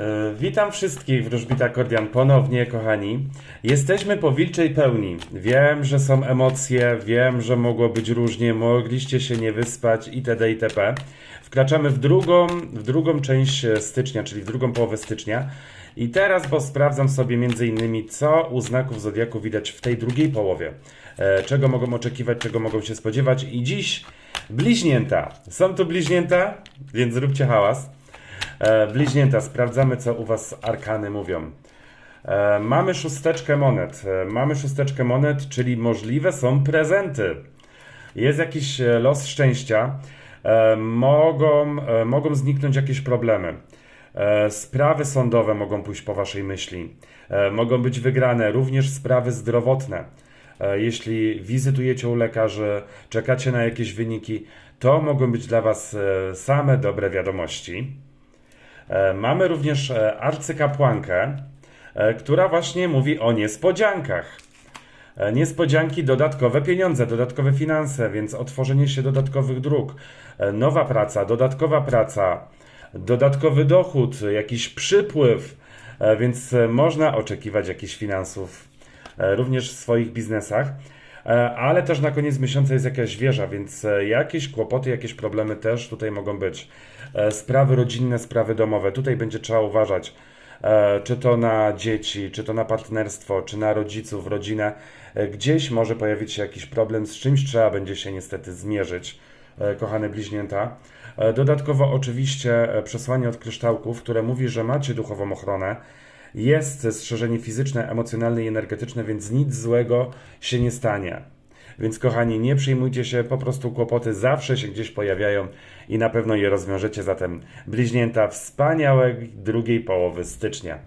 E, Witam wszystkich wróżbita Kordian ponownie, kochani. Jesteśmy po wilczej pełni. Wiem, że są emocje, wiem, że mogło być różnie, mogliście się nie wyspać itd. itp. Wkraczamy w drugą, w drugą część stycznia, czyli w drugą połowę stycznia. I teraz, bo sprawdzam sobie między innymi, co u znaków Zodiaku widać w tej drugiej połowie. E, Czego mogą oczekiwać, czego mogą się spodziewać. I dziś bliźnięta. Są tu bliźnięta, więc zróbcie hałas. E, bliźnięta, sprawdzamy co u Was arkany mówią. E, mamy szósteczkę monet. E, mamy szósteczkę monet, czyli możliwe są prezenty. Jest jakiś los szczęścia. Mogą, mogą zniknąć jakieś problemy. Sprawy sądowe mogą pójść po Waszej myśli. Mogą być wygrane również sprawy zdrowotne. Jeśli wizytujecie u lekarzy, czekacie na jakieś wyniki, to mogą być dla Was same dobre wiadomości. E, Mamy również e, arcykapłankę, e, która właśnie mówi o niespodziankach. Niespodzianki, dodatkowe pieniądze, dodatkowe finanse, więc otworzenie się dodatkowych dróg, nowa praca, dodatkowa praca, dodatkowy dochód, jakiś przypływ, więc można oczekiwać jakichś finansów również w swoich biznesach. E, Ale też na koniec miesiąca jest jakaś wieża, więc e, jakieś kłopoty, jakieś problemy też tutaj mogą być. E, Sprawy rodzinne, sprawy domowe. Tutaj będzie trzeba uważać, czy to na dzieci, czy to na partnerstwo, czy na rodziców, rodzinę. Gdzieś może pojawić się jakiś problem, z czymś trzeba będzie się niestety zmierzyć, kochane bliźnięta. Dodatkowo oczywiście przesłanie od kryształków, które mówi, że macie duchową ochronę. Jest strzeżenie fizyczne, emocjonalne i energetyczne, więc nic złego się nie stanie. Więc kochani, nie przejmujcie się, po prostu kłopoty zawsze się gdzieś pojawiają i na pewno je rozwiążecie. Zatem bliźnięta wspaniałej drugiej połowy stycznia.